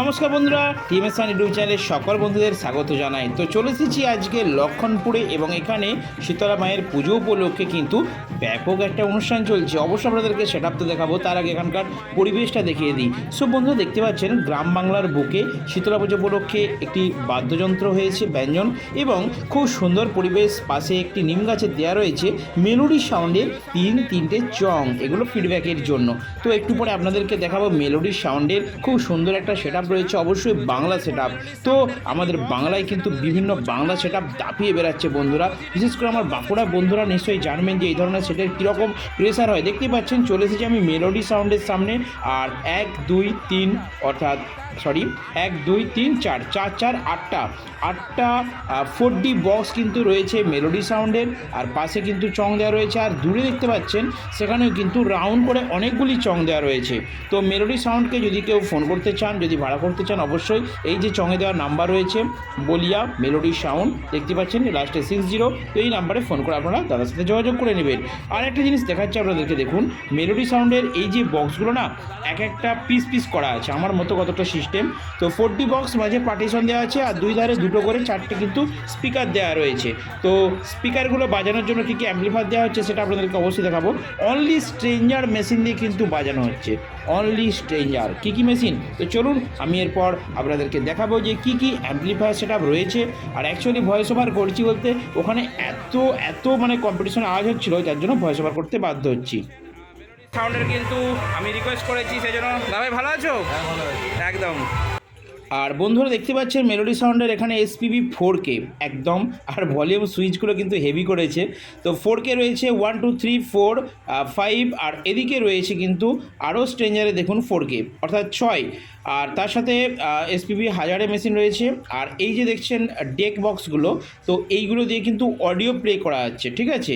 নমস্কার বন্ধুরা টিএমএসআন ইউটিউব চ্যানেলের সকল বন্ধুদের স্বাগত জানাই। তো চলে এসেছি আজকে লক্ষণপুরে এবং এখানে শীতলা মায়ের পুজো উপলক্ষে কিন্তু ব্যাপক একটা অনুষ্ঠান চলছে। অবশ্য আপনাদেরকে সেট তো দেখাবো, তার আগে এখানকার পরিবেশটা দেখিয়ে দিই। সো বন্ধুরা, দেখতে পাচ্ছেন, গ্রাম বাংলার বুকে শীতলা পুজো উপলক্ষে একটি বাদ্যযন্ত্র হয়েছে, ব্যঞ্জন, এবং খুব সুন্দর পরিবেশ, পাশে একটি নিম গাছের দেওয়া রয়েছে, মেলোডি সাউন্ডের তিন, তিনটে চং, এগুলো ফিডব্যাকের জন্য। তো একটু পরে আপনাদেরকে দেখাবো মেলোডি সাউন্ডের খুব সুন্দর একটা সেট রয়েছে অবশ্যই বাংলা সেট তো আমাদের বাংলায় কিন্তু বিভিন্ন বাংলা সেট দাপিয়ে বেড়াচ্ছে বন্ধুরা। বিশেষ করে আমার বাঁকুড়া বন্ধুরা নিশ্চয়ই জানবেন যে এই ধরনের সেটের কীরকম প্রেসার হয়। দেখতেই পাচ্ছেন, চলে এসেছি আমি মেলোডি সাউন্ডের সামনে। আর এক, দুই, তিন, অর্থাৎ সরি এক, দুই, তিন, চার চার চার, আটটা। আটটা ফোর ডি বক্স কিন্তু রয়েছে মেলোডি সাউন্ডের আর পাশে কিন্তু চং দেওয়া রয়েছে। আর দূরে দেখতে পাচ্ছেন, সেখানেও কিন্তু রাউন্ড করে অনেকগুলি চং দেওয়া রয়েছে। তো মেলোডি সাউন্ডকে যদি কেউ ফোন করতে চান, যদি ভাড়া করতে চান অবশ্যই, এই যে চঙে দেওয়ার নাম্বার রয়েছে, বলিয়া মেলোডি সাউন্ড, দেখতে পাচ্ছেন লাস্টে সিক্স জিরো এই নাম্বারে ফোন করে আপনারা দাদার সাথে যোগাযোগ করে নেবেন। আর একটা জিনিস দেখাচ্ছে আপনাদেরকে, দেখুন, মেলোডি সাউন্ডের এই যে বক্সগুলো না, এক একটা পিস পিস করা আছে, আমার মতো কতটা সিস্টেম তো ফোর ডি বক্স মাঝে পার্টিশন দেওয়া আছে, আর দুই ধারে দুটো করে চারটে কিন্তু স্পিকার দেওয়া রয়েছে। তো স্পিকারগুলো বাজানোর জন্য কী কী অ্যাম্পলিফায়ার দেওয়া হচ্ছে, সেটা আপনাদেরকে অবশ্যই দেখাবো। অনলি স্ট্রেঞ্জার মেশিন দিয়ে কিন্তু বাজানো হচ্ছে। অনলি স্ট্রেঞ্জার কী কী মেশিন তো চলুন আমি এরপর আপনাদেরকে দেখাবো যে কী কী অ্যাম্পলিফায়ার সেট রয়েছে। আর অ্যাকচুয়ালি ভয়েস ওভার করছি বলতে ওখানে এত এত মানে কম্পিটিশন আওয়াজ হচ্ছিল যার জন্য ভয়েস ওভার করতে বাধ্য হচ্ছি। সাউন্ডের কিন্তু আমি রিকোয়েস্ট করেছি সেই জন্য দাদাই ভালো আছো। একদম। আর বন্ধুরা দেখতে পাচ্ছেন মেলোডি সাউন্ডের এখানে এসপিবি ফোর কে একদম। আর ভলিউম সুইচগুলো কিন্তু হেভি করেছে। তো ফোর কে রয়েছে one two three four five আর এদিকে রয়েছে কিন্তু আরও স্ট্রেঞ্জারে দেখুন ফোর কে অর্থাৎ ছয় আর তার সাথে এসপিবি হাজারে মেশিন রয়েছে। আর এই যে দেখছেন ডেক বক্সগুলো তো এইগুলো দিয়ে কিন্তু অডিও প্লে করা হচ্ছে, ঠিক আছে?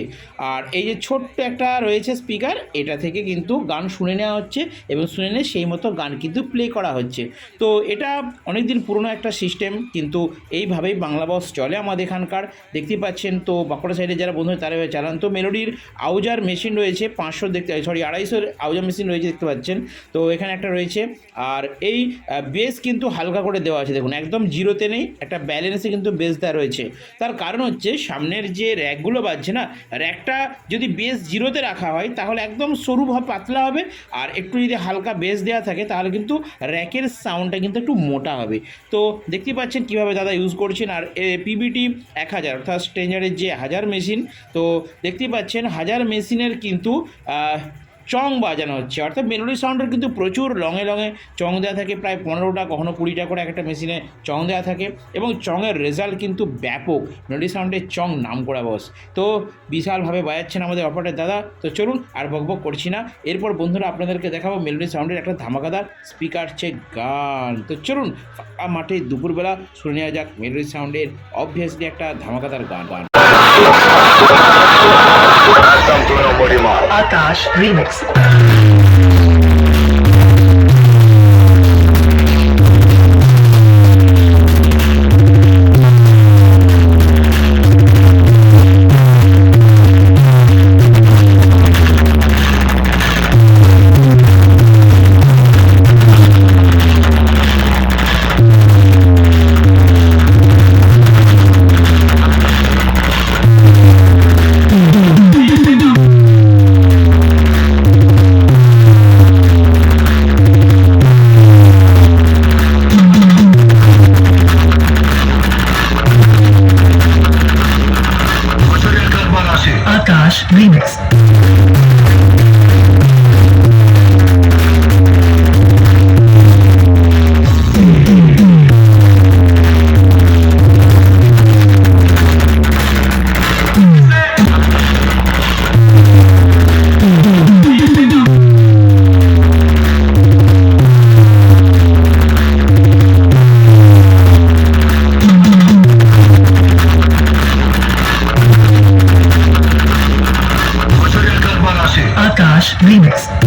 আর এই যে ছোট্ট একটা রয়েছে স্পিকার এটা থেকে কিন্তু গান শুনে নেওয়া হচ্ছে এবং শুনে নিয়ে সেই মতো গান কিন্তু প্লে করা হচ্ছে। তো এটা অনেক দিন পুরনো একটা সিস্টেম কিন্তু এইভাবেই বাংলা বক্স চলে আমাদের এখানকার। দেখতে পাচ্ছেন তো, বাঁকুড়া সাইডে যারা বন্ধু তারা চালান তো মেলোডির আউজার মেশিন রয়েছে, পাঁচশো দেখতে সরি আড়াইশোর আউজার মেশিন রয়েছে, দেখতে পাচ্ছেন। তো এখানে একটা রয়েছে, আর এই বেস কিন্তু হালকা করে দেওয়া আছে। দেখুন, একদম জিরোতে নেই, একটা ব্যালেন্সে কিন্তু বেস দেওয়া রয়েছে। তার কারণ হচ্ছে, সামনের যে র্যাকগুলো বাজছে না র্যাকটা যদি বেস জিরোতে রাখা হয়, তাহলে একদম সরু পাতলা হবে। আর একটু যদি হালকা বেস দেওয়া থাকে, তাহলে কিন্তু র্যাকের সাউন্ডটা কিন্তু একটু মোটা হবে। তো দেখতে পাচ্ছেন কীভাবে দাদা ইউজ করছেন। আর পিবিটি এক হাজার, অর্থাৎ স্ট্রেঞ্জারের যে হাজার মেশিন তো দেখতেই পাচ্ছেন, হাজার মেশিনের কিন্তু চং বাজানো হচ্ছে। অর্থাৎ মেলোডি সাউন্ডের কিন্তু প্রচুর লঙে লঙে চং দেওয়া থাকে, প্রায় পনেরোটা, কখনো কুড়িটা করে এক একটা মেশিনে চং দেওয়া থাকে এবং চংয়ের রেজাল্ট কিন্তু ব্যাপক। মেলোডি সাউন্ডের চং নাম করা বস তো বিশালভাবে বাজাচ্ছেন আমাদের অপারেটার দাদা। তো চলুন আর বকবক করছি না। এরপর বন্ধুরা আপনাদেরকে দেখাবো মেলোডি সাউন্ডের একটা ধামাকাদার স্পিকার চেক গান। তো চলুন, ফাঁকা মাঠে দুপুরবেলা শুনে নেওয়া যাক মেলোডি সাউন্ডের অবভিয়াসলি একটা ধামাকাদার গান গান। Remix. Remix.